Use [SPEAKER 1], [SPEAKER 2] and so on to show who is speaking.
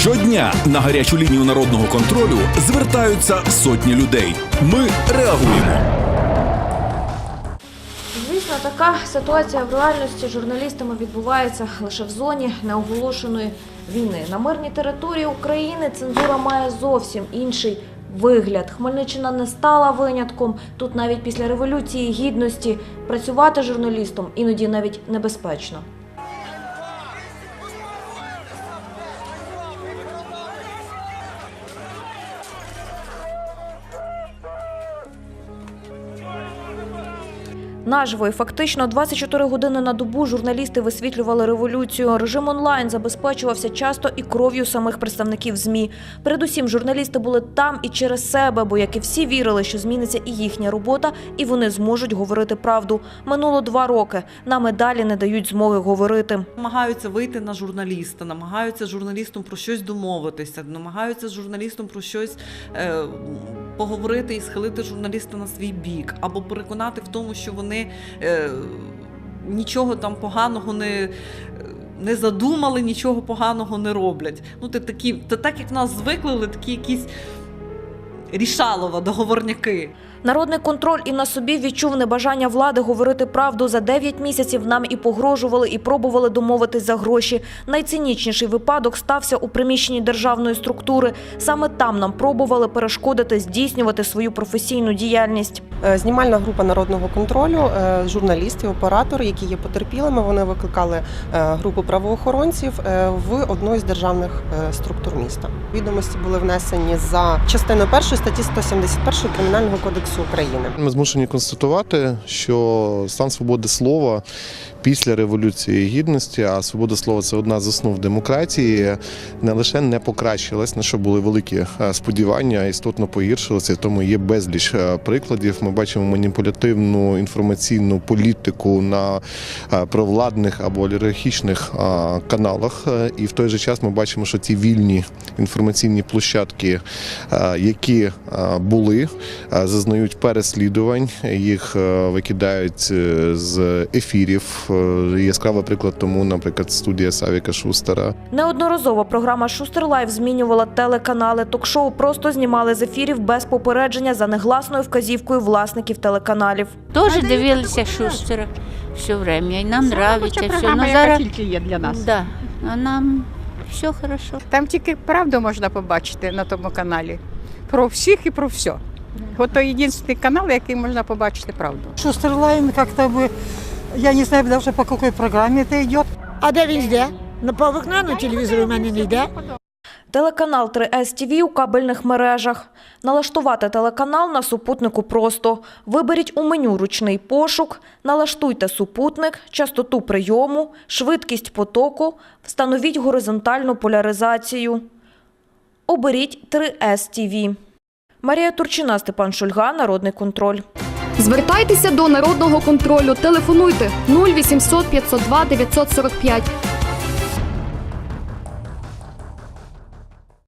[SPEAKER 1] Щодня на гарячу лінію народного контролю звертаються сотні людей. Ми реагуємо.
[SPEAKER 2] Звісно, така ситуація в реальності журналістами відбувається лише в зоні неоголошеної війни. На мирній території України цензура має зовсім інший вигляд. Хмельниччина не стала винятком. Тут навіть після революції гідності працювати журналістом іноді навіть небезпечно. Наживо і фактично 24 години на добу журналісти висвітлювали революцію. Режим онлайн забезпечувався часто і кров'ю самих представників ЗМІ. Передусім, журналісти були там і через себе, бо як і всі вірили, що зміниться і їхня робота, і вони зможуть говорити правду. Минуло два роки. Нам і далі не дають змоги говорити.
[SPEAKER 3] намагаються вийти на журналіста, намагаються журналістом про щось домовитися, намагаються журналістом про щось е, поговорити і схилити журналіста на свій бік, або переконати в тому, що вони е, нічого там поганого не. Не задумали, нічого поганого не роблять. Ну, ти такі, та так як нас звикли, такі якісь рішалова, договорняки.
[SPEAKER 2] Народний контроль і на собі відчув небажання влади говорити правду. За 9 місяців нам і погрожували, і пробували домовитись за гроші. Найцинічніший випадок стався у приміщенні державної структури. Саме там нам пробували перешкодити здійснювати свою професійну діяльність.
[SPEAKER 4] Е, Знімальна група народного контролю, е, журналісти, оператори, які є потерпілими, вони викликали е, групу правоохоронців в одну із державних структур міста. Відомості були внесені за частиною першої статті 171 Кримінального кодексу України.
[SPEAKER 5] Ми змушені констатувати, що стан свободи слова після революції гідності, а свобода слова це одна з основ демократії, не лише не покращилась, на що були великі е, сподівання, істотно погіршилася. Тому є безліч е, прикладів. Ми бачимо маніпулятивну інформаційну політику на е, провладних або олігархічних каналах. І в той же час ми бачимо, що ці вільні інформаційні площадки, які були, зазнають переслідувань, їх е, викидають е, з ефірів. Е, Яскравий приклад тому, наприклад, студія Савіка Шустера.
[SPEAKER 2] Неодноразово програма Шустер Лайв змінювала телеканали. Ток-шоу просто знімали з ефірів без попередження за негласною вказівкою власників телеканалів.
[SPEAKER 6] Теж дивилися Шустера все время. І нам нравиться все.
[SPEAKER 7] програма,
[SPEAKER 6] Ну,
[SPEAKER 7] яка
[SPEAKER 6] зараз...
[SPEAKER 7] тільки є для нас.
[SPEAKER 6] Да. А нам все хорошо.
[SPEAKER 7] Там тільки правду можна побачити на тому каналі. Про всіх і про все. От то єдиний канал, який можна побачити правду.
[SPEAKER 8] Шустерлайн как-то бы, я не знаю даже по какой программе это идет.
[SPEAKER 9] А де він йде? На по вікна телевізору в мене не йде.
[SPEAKER 2] Телеканал 3С ТВ у кабельних мережах. Налаштувати телеканал на супутнику просто. Виберіть у меню ручний пошук, налаштуйте супутник, частоту прийому, швидкість потоку, встановіть горизонтальну поляризацію. Оберіть 3С ТВ. Марія Турчина, Степан Шульга, Народний контроль.
[SPEAKER 10] Звертайтеся до народного контролю. Телефонуйте 0800 502 945